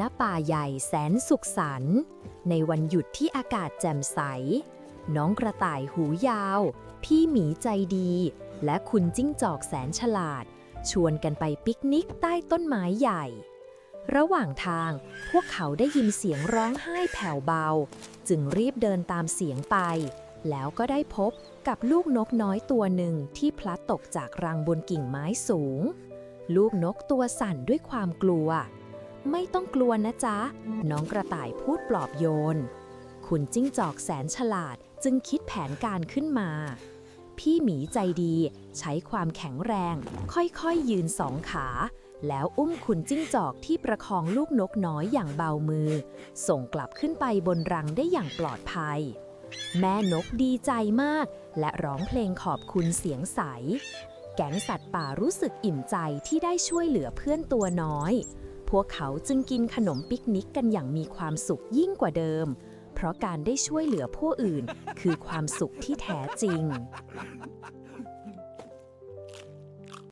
ณป่าใหญ่แสนสุขสันต์ในวันหยุดที่อากาศแจ่มใส น้องกระต่ายหูยาว พี่หมีใจดี และคุณจิ้งจอกแสนฉลาด ชวนกันไปปิกนิกใต้ต้นไม้ใหญ่ ระหว่างทางพวกเขาได้ยินเสียงร้องไห้แผ่วเบา จึงรีบเดินตามเสียงไป แล้วก็ได้พบกับลูกนกน้อยตัวหนึ่งที่พลัดตกจากรังบนกิ่งไม้สูง ลูกนกตัวสั่นด้วยความกลัว ไม่ต้องกลัวนะจ๊ะ น้องกระต่ายพูดปลอบโยน คุณจิ้งจอกแสนฉลาดจึงคิดแผนการขึ้นมา พี่หมีใจดีใช้ความแข็งแรง ค่อยๆยืนสองขา แล้วอุ้มคุณจิ้งจอกที่ประคองลูกนกน้อยอย่างเบามือ ส่งกลับขึ้นไปบนรังได้อย่างปลอดภัย แม่นกดีใจมาก และร้องเพลงขอบคุณเสียงใส แก๊งสัตว์ป่ารู้สึกอิ่มใจที่ได้ช่วยเหลือเพื่อนตัวน้อย พวกเขาจึงกินขนมปิกนิกกันอย่างมีความสุขยิ่งกว่าเดิม เพราะการได้ช่วยเหลือผู้อื่น คือความสุขที่แท้จริง